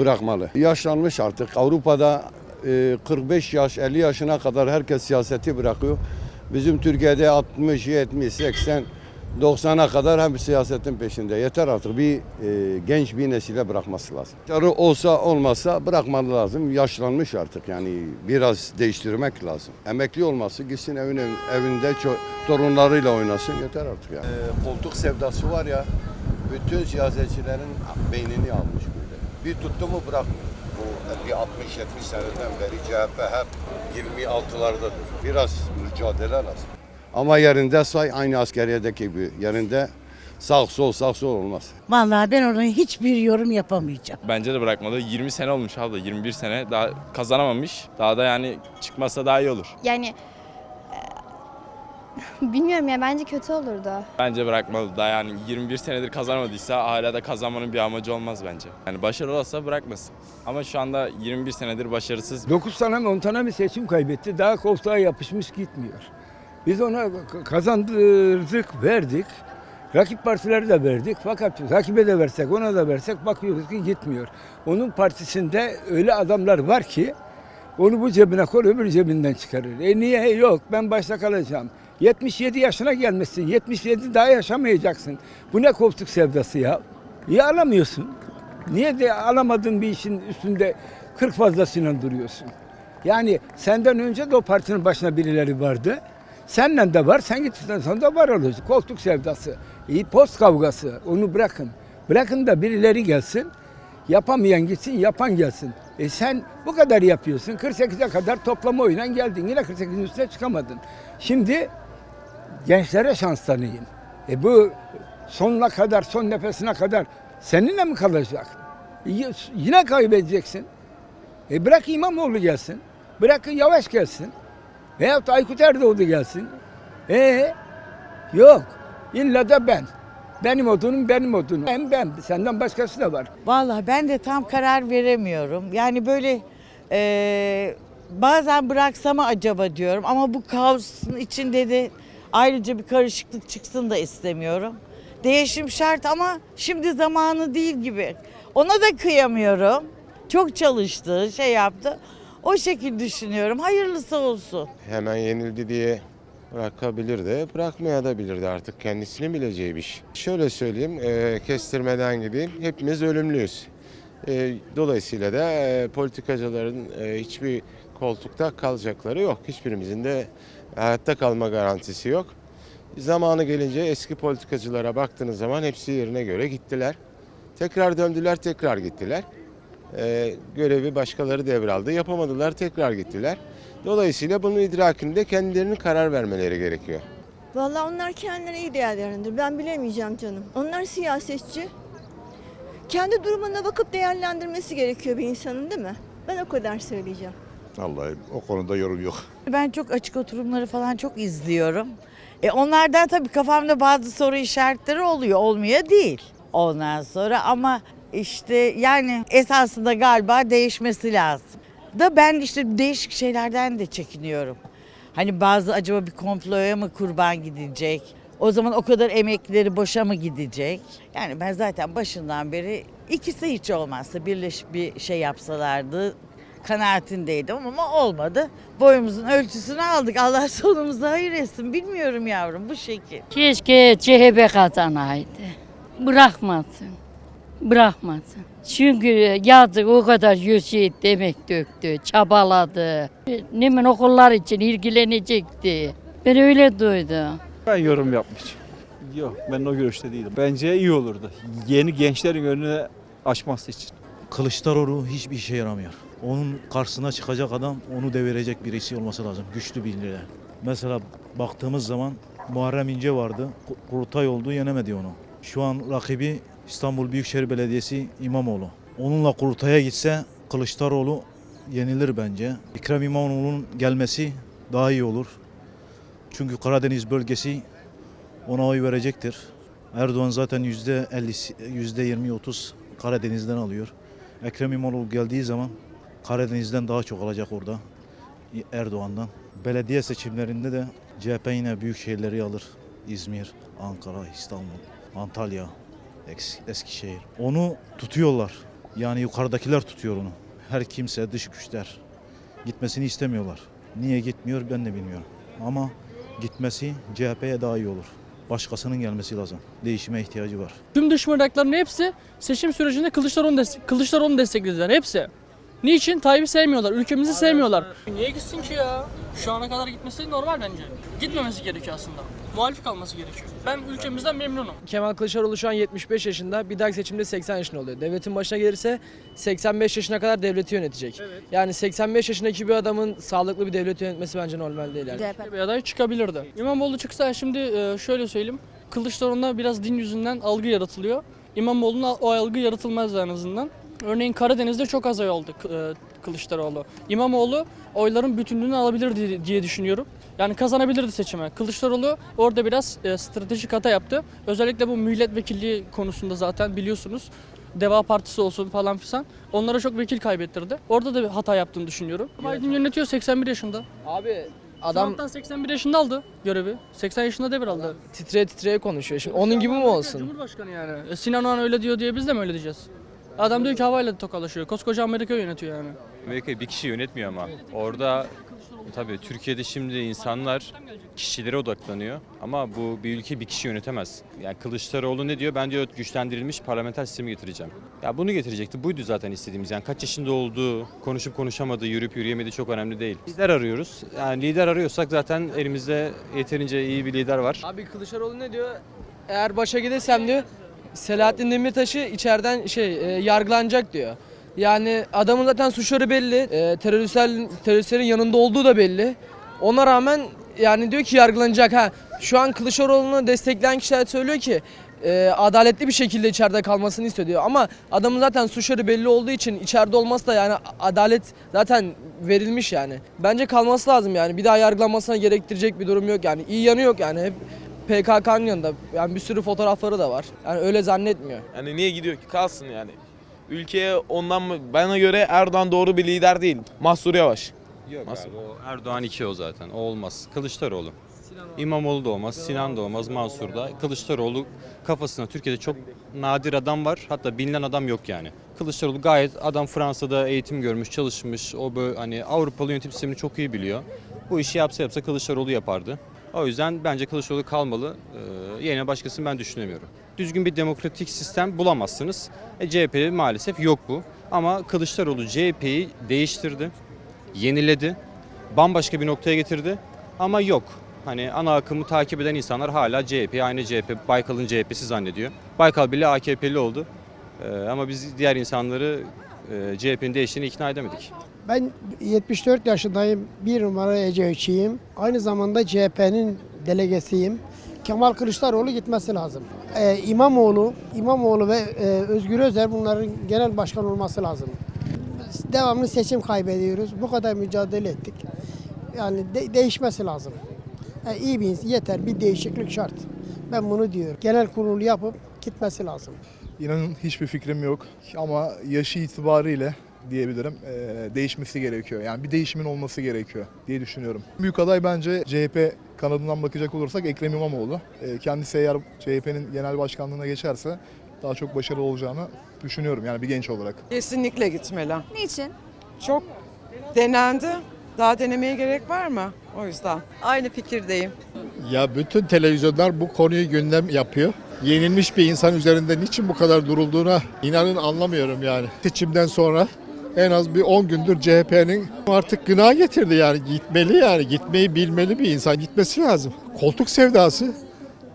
Bırakmalı. Yaşlanmış artık. Avrupa'da e, 45 yaş, 50 yaşına kadar herkes siyaseti bırakıyor. Bizim Türkiye'de 60, 70, 80, 90'a kadar hem siyasetin peşinde. Yeter artık bir e, genç bir nesile bırakması lazım. Çarı olsa olmasa bırakmalı lazım. Yaşlanmış artık yani biraz değiştirmek lazım. Emekli olması gitsin evin, evinde torunlarıyla oynasın yeter artık yani. E, koltuk sevdası var ya bütün siyasetçilerin beynini almış böyle. Bir tuttu mu bırakmıyor. Bu 50 60 70 seneden beri CHP hep 26'lardadır. Biraz mücadele lazım. Ama yerinde say aynı askeriyedeki gibi yerinde sağ sol sağ sol olmaz. Vallahi ben ona hiçbir yorum yapamayacağım. Bence de bırakmalı. 20 sene olmuş abla. 21 sene daha kazanamamış. Daha da yani çıkmasa daha iyi olur. Yani e, bilmiyorum ya bence kötü olurdu. Bence bırakmalı. Daha yani 21 senedir kazanamadıysa hala da kazanmanın bir amacı olmaz bence. Yani başarılı olsa bırakmasın. Ama şu anda 21 senedir başarısız. 9 tane mi 10 tane mi seçim kaybetti. Daha koltuğa yapışmış gitmiyor. Biz ona kazandırdık, verdik. Rakip partileri de verdik. Fakat rakibe de versek, ona da versek bakıyoruz ki gitmiyor. Onun partisinde öyle adamlar var ki onu bu cebine koy, öbür cebinden çıkarır. E niye? Yok ben başta kalacağım. 77 yaşına gelmişsin. 77 daha yaşamayacaksın. Bu ne koltuk sevdası ya? Niye alamıyorsun? Niye de alamadığın bir işin üstünde 40 fazlasıyla duruyorsun? Yani senden önce de o partinin başına birileri vardı. Seninle de var, sen gittikten sonra da var olacak. Koltuk sevdası, post kavgası, onu bırakın. Bırakın da birileri gelsin, yapamayan gitsin, yapan gelsin. E sen bu kadar yapıyorsun, 48'e kadar toplama oyuna geldin, yine 48'in üstüne çıkamadın. Şimdi gençlere şans tanıyın. E bu sonuna kadar, son nefesine kadar seninle mi kalacak? Y- Yine kaybedeceksin. E bırak İmamoğlu gelsin. Bırak Yavaş gelsin. Veyahut Aykut Erdoğdu gelsin. E yok. İlla da ben. Benim odunum benim odunum. Hem ben. Senden başkası da var. Vallahi ben de tam karar veremiyorum. Yani böyle eee, bazen bıraksam acaba diyorum ama bu kaosun içinde de ayrıca bir karışıklık çıksın da istemiyorum. Değişim şart ama şimdi zamanı değil gibi. Ona da kıyamıyorum. Çok çalıştı, şey yaptı. O şekil düşünüyorum. Hayırlısı olsun. hemen yenildi diye bırakabilirdi. Bırakmaya da bilirdi artık kendisini bileceği bir iş. Şöyle söyleyeyim, e, kestirmeden gideyim. Hepimiz ölümlüyüz. E, dolayısıyla da e, politikacıların e, hiçbir koltukta kalacakları yok. Hiçbirimizin de hayatta kalma garantisi yok. Zamanı gelince eski politikacılara baktığınız zaman hepsi yerine göre gittiler. Tekrar döndüler, tekrar gittiler. E, görevi başkaları devraldı. Yapamadılar, tekrar gittiler. Dolayısıyla bunun idrakinde kendilerinin karar vermeleri gerekiyor. Vallahi onlar kendileri iyi değerlendirir. Ben bilemeyeceğim canım. Onlar siyasetçi. Kendi durumuna bakıp değerlendirmesi gerekiyor bir insanın değil mi? Ben o kadar söyleyeceğim. Vallahi o konuda yorum yok. Ben çok açık oturumları falan çok izliyorum. E onlardan tabii kafamda bazı soru işaretleri oluyor. Olmuyor değil. Ondan sonra ama işte yani esasında galiba değişmesi lazım. Da ben işte değişik şeylerden de çekiniyorum. Hani bazı acaba bir komploya mı kurban gidecek? O zaman o kadar emeklileri boşa mı gidecek? Yani ben zaten başından beri ikisi hiç olmazsa birleşip bir şey yapsalardı kanaatindeydim ama olmadı. Boyumuzun ölçüsünü aldık. Allah sonumuzu hayır etsin. Bilmiyorum yavrum bu şekil. Keşke CHP kazanaydı. Bırakmasın. Bırakmasın. Çünkü yazık o kadar yüz etti, emek döktü, çabaladı. Nemin okullar için ilgilenecekti. Ben öyle duydum. Ben yorum yapmış. Yok ben o görüşte değilim. Bence iyi olurdu. Yeni gençlerin önüne açması için. Kılıçdaroğlu hiçbir işe yaramıyor. Onun karşısına çıkacak adam onu devirecek birisi olması lazım. Güçlü bir lider. Mesela baktığımız zaman Muharrem İnce vardı. Ku- Kurultay oldu yenemedi onu. Şu an rakibi İstanbul Büyükşehir Belediyesi İmamoğlu. Onunla kurultaya gitse Kılıçdaroğlu yenilir bence. Ekrem İmamoğlu'nun gelmesi daha iyi olur. Çünkü Karadeniz bölgesi ona oy verecektir. Erdoğan zaten yüzde 50, yüzde 20-30 Karadeniz'den alıyor. Ekrem İmamoğlu geldiği zaman Karadeniz'den daha çok alacak orada Erdoğan'dan. Belediye seçimlerinde de CHP yine büyük şehirleri alır. İzmir, Ankara, İstanbul, Antalya, Eskişehir. Onu tutuyorlar. Yani yukarıdakiler tutuyor onu. Her kimse dış güçler gitmesini istemiyorlar. Niye gitmiyor ben de bilmiyorum. Ama gitmesi CHP'ye daha iyi olur. Başkasının gelmesi lazım. Değişime ihtiyacı var. Tüm dış mihrakların hepsi seçim sürecinde Kılıçdaroğlu'nu destek, Kılıçdaroğlu'nu desteklediler hepsi. Niçin? Tayyip'i sevmiyorlar, ülkemizi sevmiyorlar. Niye gitsin ki ya? Şu ana kadar gitmesi normal bence. Gitmemesi gerekiyor aslında. Muhalif kalması gerekiyor. Ben ülkemizden memnunum. Kemal Kılıçdaroğlu şu an 75 yaşında. Bir dahaki seçimde 80 yaşında oluyor. Devletin başına gelirse 85 yaşına kadar devleti yönetecek. Yani 85 yaşındaki bir adamın sağlıklı bir devlet yönetmesi bence normal değil yani. Bir aday çıkabilirdi. İmamoğlu çıksa şimdi e, şöyle söyleyeyim. Kılıçdaroğlu'na biraz din yüzünden algı yaratılıyor. İmamoğlu'na o algı yaratılmaz en azından. Örneğin Karadeniz'de çok az oy aldı e, Kılıçdaroğlu. İmamoğlu oyların bütünlüğünü alabilir diye, düşünüyorum. Yani kazanabilirdi seçime. Kılıçdaroğlu orada biraz e, stratejik hata yaptı. Özellikle bu milletvekilliği konusunda zaten biliyorsunuz. Deva Partisi olsun falan filan. Onlara çok vekil kaybettirdi. Orada da bir hata yaptığını düşünüyorum. Biden yönetiyor 81 yaşında. Abi Adam adam 81 yaşında aldı görevi. 80 yaşında devraldı. titreye titreye konuşuyor. Şimdi onun gibi mi olsun? Cumhurbaşkanı yani. E, Sinan Oğan öyle diyor diye biz de mi öyle diyeceğiz? Adam diyor ki havayla tokalaşıyor. Koskoca Amerika yönetiyor yani. Amerika'yı bir kişi yönetmiyor ama. Orada tabii Türkiye'de şimdi insanlar kişilere odaklanıyor. Ama bu bir ülke bir kişi yönetemez. Yani Kılıçdaroğlu ne diyor? Ben diyor güçlendirilmiş parlamenter sistemi getireceğim. Ya bunu getirecekti. Buydu zaten istediğimiz. Yani kaç yaşında olduğu, konuşup konuşamadığı, yürüyüp yürüyemediği çok önemli değil. Lider arıyoruz. Yani lider arıyorsak zaten elimizde yeterince iyi bir lider var. Abi Kılıçdaroğlu ne diyor? Eğer başa gidersem diyor Selahattin Demirtaş'ı içeriden şey e, yargılanacak diyor. Yani adamın zaten suçları belli. E, teröristler, teröristlerin yanında olduğu da belli. Ona rağmen yani diyor ki yargılanacak. Ha şu an Kılıçdaroğlu'nu destekleyen kişiler söylüyor ki e, adaletli bir şekilde içeride kalmasını istiyor. Ama adamın zaten suçları belli olduğu için içeride olması da yani adalet zaten verilmiş yani. Bence kalması lazım yani. Bir daha yargılanmasına gerektirecek bir durum yok yani. İyi yanı yok yani. Hep PKK'nın yanında. Yani bir sürü fotoğrafları da var. Yani öyle zannetmiyor. Yani niye gidiyor ki? Kalsın yani. Ülkeye ondan mı? Bana göre Erdoğan doğru bir lider değil. Mahsur Yavaş. Yok Nasıl? abi, o Erdoğan 2 o zaten. O olmaz. Kılıçdaroğlu. İmamoğlu da olmaz, Sinan da olmaz, Mansur da. Kılıçdaroğlu kafasında Türkiye'de çok nadir adam var. Hatta bilinen adam yok yani. Kılıçdaroğlu gayet adam Fransa'da eğitim görmüş, çalışmış. O böyle hani Avrupalı yönetim sistemini çok iyi biliyor. Bu işi yapsa yapsa Kılıçdaroğlu yapardı. O yüzden bence Kılıçdaroğlu kalmalı. Ee, yerine başkasını ben düşünemiyorum. Düzgün bir demokratik sistem bulamazsınız. E, CHP'de maalesef yok bu. Ama Kılıçdaroğlu CHP'yi değiştirdi, yeniledi, bambaşka bir noktaya getirdi. Ama yok. Hani ana akımı takip eden insanlar hala CHP, aynı CHP, Baykal'ın CHP'si zannediyor. Baykal bile AKP'li oldu. Ee, ama biz diğer insanları e, CHP'nin değiştiğini ikna edemedik. Ben 74 yaşındayım. Bir numara Ecevitçiyim. Aynı zamanda CHP'nin delegesiyim. Kemal Kılıçdaroğlu gitmesi lazım. Ee, İmamoğlu, İmamoğlu ve e, Özgür Özel bunların genel başkan olması lazım. Biz devamlı seçim kaybediyoruz. Bu kadar mücadele ettik. Yani de- değişmesi lazım. Yani iyi bir yeter bir değişiklik şart. Ben bunu diyorum. Genel kurulu yapıp gitmesi lazım. İnanın hiçbir fikrim yok ama yaşı itibariyle diyebilirim eee, değişmesi gerekiyor. Yani bir değişimin olması gerekiyor diye düşünüyorum. Büyük aday bence CHP kanadından bakacak olursak Ekrem İmamoğlu. Eee, kendisi eğer CHP'nin genel başkanlığına geçerse daha çok başarılı olacağını düşünüyorum yani bir genç olarak. Kesinlikle gitmeli. Niçin? Çok denendi. Daha denemeye gerek var mı? O yüzden. Aynı fikirdeyim. Ya bütün televizyonlar bu konuyu gündem yapıyor. Yenilmiş bir insan üzerinde niçin bu kadar durulduğuna inanın anlamıyorum yani. Seçimden sonra en az bir 10 gündür CHP'nin artık gına getirdi yani gitmeli yani gitmeyi bilmeli bir insan gitmesi lazım. Koltuk sevdası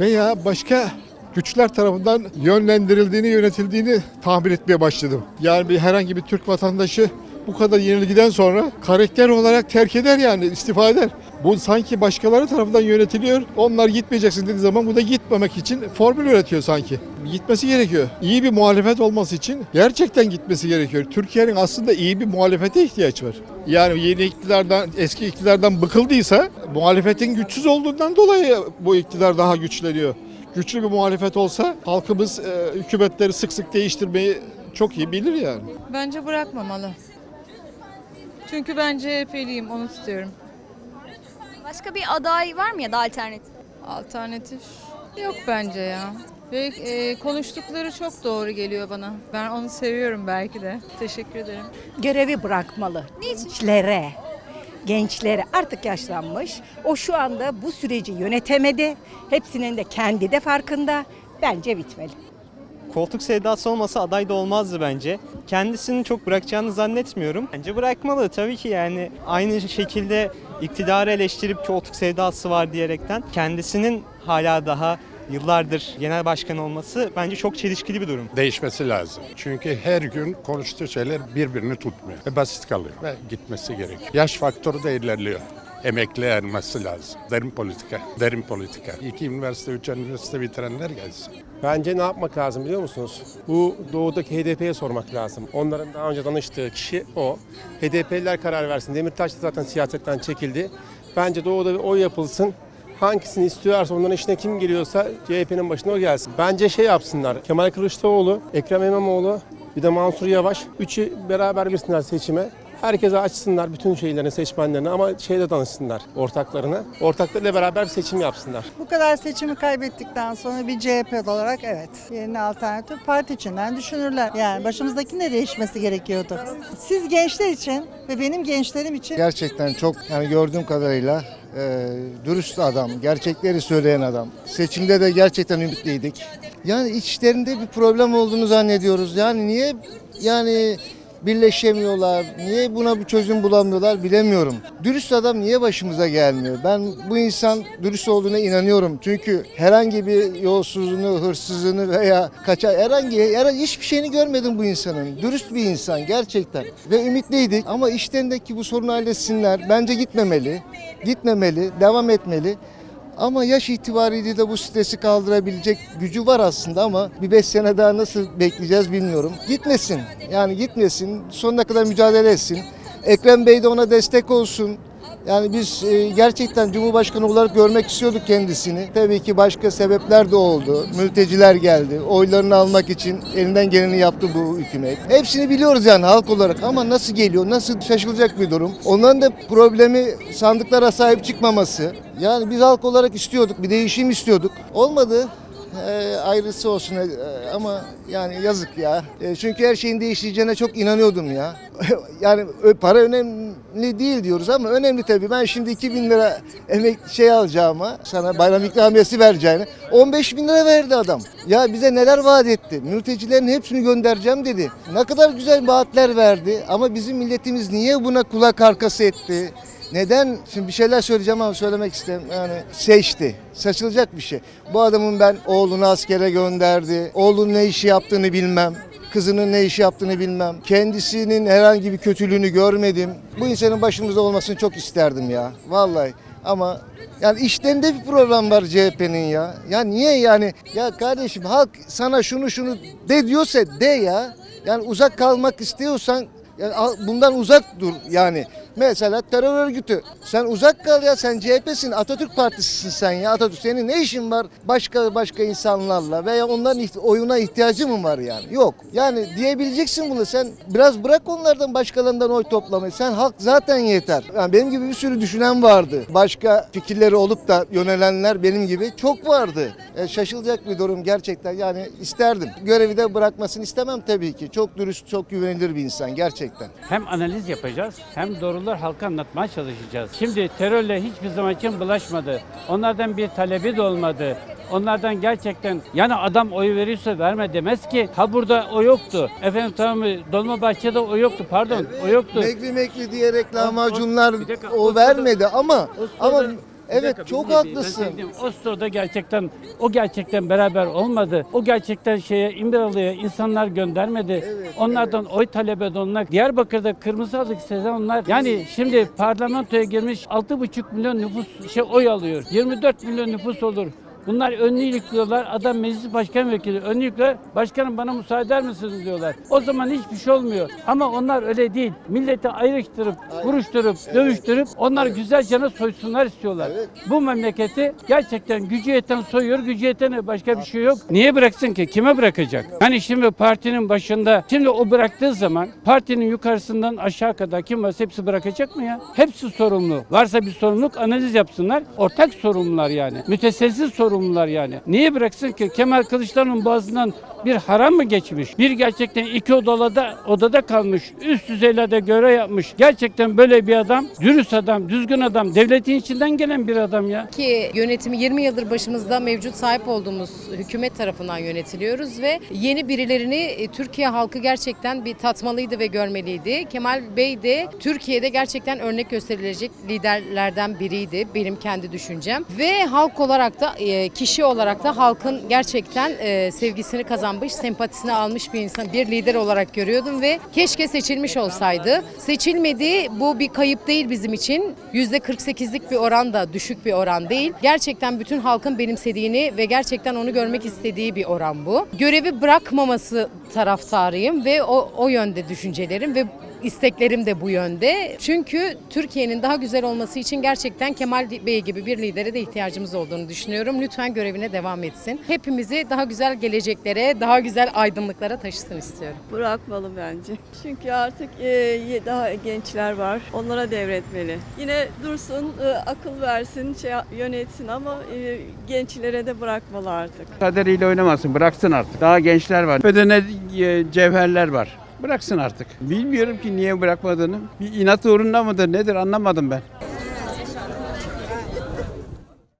veya başka güçler tarafından yönlendirildiğini, yönetildiğini tahmin etmeye başladım. Yani bir herhangi bir Türk vatandaşı bu kadar yenilgiden sonra karakter olarak terk eder yani istifa eder. Bu sanki başkaları tarafından yönetiliyor. Onlar gitmeyeceksin dediği zaman bu da gitmemek için formül üretiyor sanki. Gitmesi gerekiyor. İyi bir muhalefet olması için gerçekten gitmesi gerekiyor. Türkiye'nin aslında iyi bir muhalefete ihtiyaç var. Yani yeni iktidardan, eski iktidardan bıkıldıysa muhalefetin güçsüz olduğundan dolayı bu iktidar daha güçleniyor. Güçlü bir muhalefet olsa halkımız e, hükümetleri sık sık değiştirmeyi çok iyi bilir yani. Bence bırakmamalı. Çünkü ben CHP'liyim onu tutuyorum. Başka bir aday var mı ya da alternatif? Alternatif yok bence ya. Ve e, konuştukları çok doğru geliyor bana. Ben onu seviyorum belki de. Teşekkür ederim. görevi bırakmalı. Gençlere, gençlere artık yaşlanmış. O şu anda bu süreci yönetemedi. Hepsinin de kendi de farkında. Bence bitmeli. Koltuk sevdası olmasa aday da olmazdı bence. Kendisini çok bırakacağını zannetmiyorum. Bence bırakmalı tabii ki yani aynı şekilde iktidarı eleştirip koltuk sevdası var diyerekten kendisinin hala daha yıllardır genel başkan olması bence çok çelişkili bir durum. Değişmesi lazım. Çünkü her gün konuştuğu şeyler birbirini tutmuyor. Ve basit kalıyor ve gitmesi gerekiyor. Yaş faktörü de ilerliyor. Emekli ermesi lazım. Derin politika, derin politika. İki üniversite, üç üniversite bitirenler gelsin. Bence ne yapmak lazım biliyor musunuz? Bu doğudaki HDP'ye sormak lazım. Onların daha önce danıştığı kişi o. HDP'liler karar versin. Demirtaş da zaten siyasetten çekildi. Bence doğuda bir oy yapılsın. Hangisini istiyorsa onların işine kim geliyorsa CHP'nin başına o gelsin. Bence şey yapsınlar. Kemal Kılıçdaroğlu, Ekrem İmamoğlu, bir de Mansur Yavaş. Üçü beraber girsinler seçime. Herkese açsınlar bütün şeylerini, seçmenlerini ama şeyde danışsınlar ortaklarına. Ortaklarıyla beraber bir seçim yapsınlar. Bu kadar seçimi kaybettikten sonra bir CHP olarak evet yerine alternatif parti içinden düşünürler. Yani başımızdaki ne değişmesi gerekiyordu? Siz gençler için ve benim gençlerim için Gerçekten çok yani gördüğüm kadarıyla e, dürüst adam, gerçekleri söyleyen adam. Seçimde de gerçekten ümitliydik. Yani içlerinde bir problem olduğunu zannediyoruz. Yani niye yani birleşemiyorlar, niye buna bir çözüm bulamıyorlar bilemiyorum. Dürüst adam niye başımıza gelmiyor? Ben bu insan dürüst olduğuna inanıyorum. Çünkü herhangi bir yolsuzluğunu, hırsızlığını veya kaça herhangi, herhangi hiçbir şeyini görmedim bu insanın. Dürüst bir insan gerçekten. Ve ümitliydik ama işlerindeki bu sorunu halletsinler. Bence gitmemeli. Gitmemeli, devam etmeli. Ama yaş itibariyle de bu stresi kaldırabilecek gücü var aslında ama bir 5 sene daha nasıl bekleyeceğiz bilmiyorum. Gitmesin. Yani gitmesin. Sonuna kadar mücadele etsin. Ekrem Bey de ona destek olsun. Yani biz e, gerçekten Cumhurbaşkanı olarak görmek istiyorduk kendisini. Tabii ki başka sebepler de oldu. Mülteciler geldi. Oylarını almak için elinden geleni yaptı bu hükümet. Hepsini biliyoruz yani halk olarak ama nasıl geliyor, nasıl şaşılacak bir durum. Onların da problemi sandıklara sahip çıkmaması. Yani biz halk olarak istiyorduk, bir değişim istiyorduk. Olmadı. Ee, ayrısı olsun Ee, ama yani yazık ya. Ee, çünkü her şeyin değişeceğine çok inanıyordum ya. yani para önemli değil diyoruz ama önemli tabii. Ben şimdi 2000 lira emek şey alacağıma sana bayram ikramiyesi vereceğine 15 bin lira verdi adam. Ya bize neler vaat etti. Mültecilerin hepsini göndereceğim dedi. Ne kadar güzel vaatler verdi ama bizim milletimiz niye buna kulak arkası etti? Neden? Şimdi bir şeyler söyleyeceğim ama söylemek istemem. Yani seçti. Saçılacak bir şey. Bu adamın ben oğlunu askere gönderdi. Oğlunun ne işi yaptığını bilmem. Kızının ne işi yaptığını bilmem. Kendisinin herhangi bir kötülüğünü görmedim. Bu insanın başımızda olmasını çok isterdim ya. Vallahi. Ama yani işlerinde bir problem var CHP'nin ya. Ya niye yani? Ya kardeşim halk sana şunu şunu de diyorsa de ya. Yani uzak kalmak istiyorsan yani bundan uzak dur yani. Mesela terör örgütü. Sen uzak kal ya sen CHP'sin Atatürk Partisi'sin sen ya Atatürk. Senin ne işin var başka başka insanlarla veya onların oyuna ihtiyacı mı var yani? Yok. Yani diyebileceksin bunu sen biraz bırak onlardan başkalarından oy toplamayı. Sen halk zaten yeter. Yani benim gibi bir sürü düşünen vardı. Başka fikirleri olup da yönelenler benim gibi çok vardı. E, şaşılacak bir durum gerçekten yani isterdim. Görevi de bırakmasını istemem tabii ki. Çok dürüst, çok güvenilir bir insan gerçekten. Hem analiz yapacağız hem doğrular halka anlatmaya çalışacağız. Şimdi terörle hiçbir zaman için bulaşmadı. Onlardan bir talebi de olmadı. Onlardan gerçekten yani adam oy veriyorsa verme demez ki. Ha burada o yoktu. Efendim tamam mı? Dolmabahçe'de o yoktu. Pardon o yoktu. Mekli mekli diyerek O- lahmacunlar bir dakika, o Oslo'da- vermedi ama ama Oslo'da- Bir evet dakika, çok. Ben haklısın. Oslo'da gerçekten o gerçekten beraber olmadı. O gerçekten şeye İmralı'ya insanlar göndermedi. Onlardan oy talep eden onlar. Diyarbakır'da kırmızı alık sezen onlar. Yani şimdi parlamentoya girmiş 6,5 milyon nüfus şey oy alıyor. 24 milyon nüfus olur. Bunlar önlü yüklüyorlar. Adam meclis başkan vekili önlü yüklüyor. Başkanım bana müsaade eder misiniz diyorlar. O zaman hiçbir şey olmuyor. Ama onlar öyle değil. Milleti ayrıştırıp, vuruşturup, dövüştürüp onlar güzelce soysunlar istiyorlar. Bu memleketi gerçekten gücü yeten soyuyor, gücü yetene başka bir şey yok. Niye bıraksın ki? Kime bırakacak? Hani şimdi partinin başında, şimdi o bıraktığı zaman partinin yukarısından aşağı kadar kim varsa hepsi bırakacak mı ya? Hepsi sorumlu. Varsa bir sorumluluk analiz yapsınlar. Ortak sorumlular yani. Müteselsiz sorumlu sorumlular yani. Niye bıraksın ki? Kemal Kılıçdaroğlu'nun boğazından bir haram mı geçmiş? Bir gerçekten iki odada odada kalmış. Üst düzeylerde görev yapmış. Gerçekten böyle bir adam, dürüst adam, düzgün adam, devletin içinden gelen bir adam ya. Ki yönetimi 20 yıldır başımızda mevcut sahip olduğumuz hükümet tarafından yönetiliyoruz ve yeni birilerini e, Türkiye halkı gerçekten bir tatmalıydı ve görmeliydi. Kemal Bey de Türkiye'de gerçekten örnek gösterilecek liderlerden biriydi benim kendi düşüncem. Ve halk olarak da e, kişi olarak da halkın gerçekten e, sevgisini kazanmış, sempatisini almış bir insan, bir lider olarak görüyordum ve keşke seçilmiş olsaydı. Seçilmedi bu bir kayıp değil bizim için. %48'lik bir oran da düşük bir oran değil. Gerçekten bütün halkın benimsediğini ve gerçekten onu görmek istediği bir oran bu. Görevi bırakmaması taraftarıyım ve o, o yönde düşüncelerim ve isteklerim de bu yönde. Çünkü Türkiye'nin daha güzel olması için gerçekten Kemal Bey gibi bir lidere de ihtiyacımız olduğunu düşünüyorum. Lütfen görevine devam etsin. Hepimizi daha güzel geleceklere, daha güzel aydınlıklara taşısın istiyorum. Bırakmalı bence. Çünkü artık e, daha gençler var. Onlara devretmeli. Yine dursun, e, akıl versin, şey yönetsin ama e, gençlere de bırakmalı artık. Kaderiyle oynamasın, bıraksın artık. Daha gençler var. Ödene cevherler var. Bıraksın artık. Bilmiyorum ki niye bırakmadığını. Bir inat uğrunda mıdır nedir anlamadım ben.